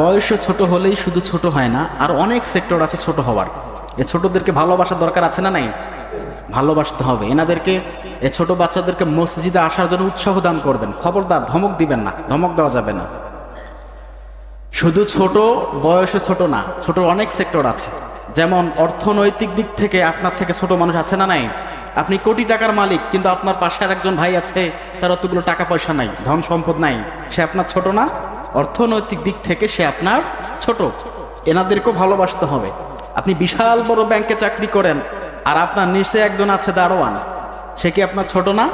বয়সে ছোট হলেই শুধু ছোট হয় না, আর অনেক সেক্টর আছে ছোট হওয়ার। এ ছোটদেরকে ভালোবাসার দরকার আছে না নাই? ভালোবাসতে হবে। এনাদেরকে, এ ছোট বাচ্চাদেরকে মসজিদে আসার জন্য উৎসাহ দান করবেন। খবরদার, ধমক দিবেন না, ধমক দেওয়া যাবে না। শুধু ছোট, বয়সে ছোট না ছোট অনেক সেক্টর আছে। যেমন অর্থনৈতিক দিক থেকে আপনার থেকে ছোট মানুষ আছে না নাই? আপনি কোটি টাকার মালিক, কিন্তু আপনার পাশে আর একজন ভাই আছে, তার অতগুলো টাকা পয়সা নাই, ধন সম্পদ নাই। সে আপনার ছোট না? অর্থনৈতিক দিক থেকে সে আপনার ছোট। এনাদেরকেও ভালোবাসতে হবে। আপনি বিশাল বড় ব্যাংকে চাকরি করেন, আর আপনার নিচে একজন আছে দারোয়ান। সে কি আপনার ছোট না?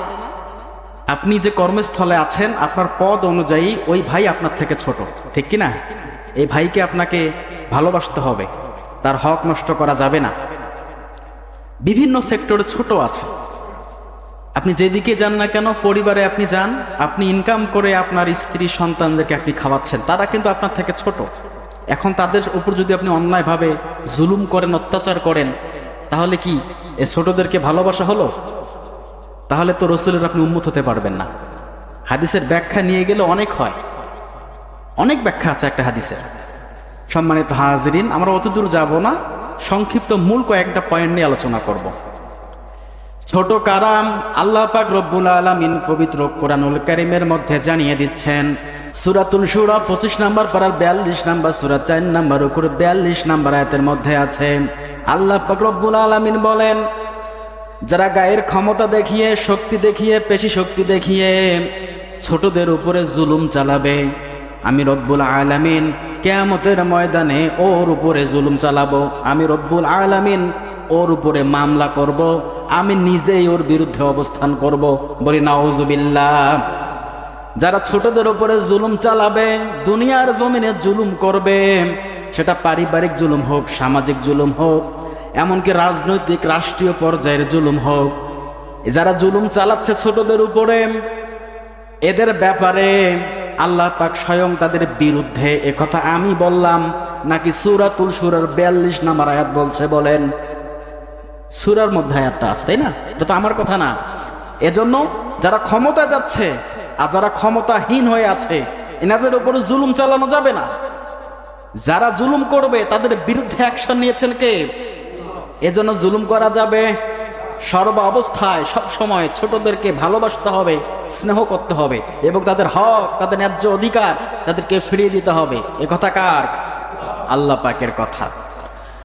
আপনি যে কর্মস্থলে আছেন, আপনার পদ অনুযায়ী ওই ভাই আপনার থেকে ছোট। ঠিক কি না এই ভাইকে আপনাকে ভালোবাসতে হবে। তার হক নষ্ট করা যাবে না। বিভিন্ন সেক্টরে ছোট আছে। আপনি যেদিকে যান না কেন, পরিবারে আপনি যান, আপনি ইনকাম করে আপনার স্ত্রী সন্তানদেরকে আপনি খাওয়াচ্ছেন, তারা কিন্তু আপনার থেকে ছোট। এখন তাদের উপর যদি আপনি অন্যায়ভাবে জুলুম করেন, অত্যাচার করেন, তাহলে কি এ ছোটদেরকে ভালোবাসা হলো? তাহলে তো রসুলের আপনি উন্মুত হতে পারবেন না। হাদিসের ব্যাখ্যা নিয়ে গেলে অনেক হয়। অনেক ব্যাখ্যা আছে একটা হাদিসের। সম্মানিত হাজরিন, আমরা অত দূর যাব না। সংক্ষিপ্ত মূল কয়েকটা পয়েন্ট নিয়ে আলোচনা করব। ছোট কারাম আল্লাহ পাক রব্বুল আলামিন পবিত্র কোরআনুল কারিমের মধ্যে জানিয়ে দিচ্ছেন, সুরাতুল সুরা পঁচিশ নাম্বার পারার বিয়াল্লিশ নাম্বার, সুরা চার নাম্বার উপর বিয়াল্লিশ নাম্বার আয়াতের মধ্যে আছে। আল্লাহ পাক রব্বুল আলামিন বলেন, যারা গায়ের ক্ষমতা দেখিয়ে, শক্তি দেখিয়ে, পেশি শক্তি দেখিয়ে ছোটদের উপরে জুলুম চালাবে, আমি রব্বুল আলামিন কেয়ামতের ময়দানে ওর উপরে জুলুম চালাবো, আমি রব্বুল আলামিন ওর উপরে মামলা করব। আমি নিজেই ওর বিরুদ্ধে অবস্থান করব। বলি, নাউজুবিল্লাহ, যারা ছোটদের উপরে জুলুম চালাবে, দুনিয়ার জমিনে জুলুম করবে, সেটা পারিবারিক জুলুম হোক, সামাজিক জুলুম হোক, এমনকি রাজনৈতিক, রাষ্ট্রীয় পর্যায়ের জুলুম হোক যারা জুলুম চালাচ্ছে ছোটদের উপরে, এদের ব্যাপারে আল্লাহ পাক স্বয়ং তাদের বিরুদ্ধে একথা আমি বললাম, নাকি সুরাতুল সুরার বিয়াল্লিশ নাম্বার আয়াত বলছে, বলেন সুরার মধ্যে আয়াতটা আছে, তাই না? এটা তো আমার কথা না। এজন্য যারা ক্ষমতা যাচ্ছে আর যারা ক্ষমতাহীন হয়ে আছে, এনাদের উপরে জুলুম চালানো যাবে না। যারা জুলুম করবে, তাদের বিরুদ্ধে অ্যাকশন নিয়েছেন কে? এজন্য জুলুম করা যাবে সর্ব অবস্থায়, সব সময় ছোটদেরকে ভালোবাসতে হবে, স্নেহ করতে হবে, এবং তাদের হক, তাদের ন্যায্য অধিকার তাদেরকে ফিরিয়ে দিতে হবে। এ কথা কার? আল্লাহ পাকের কথা।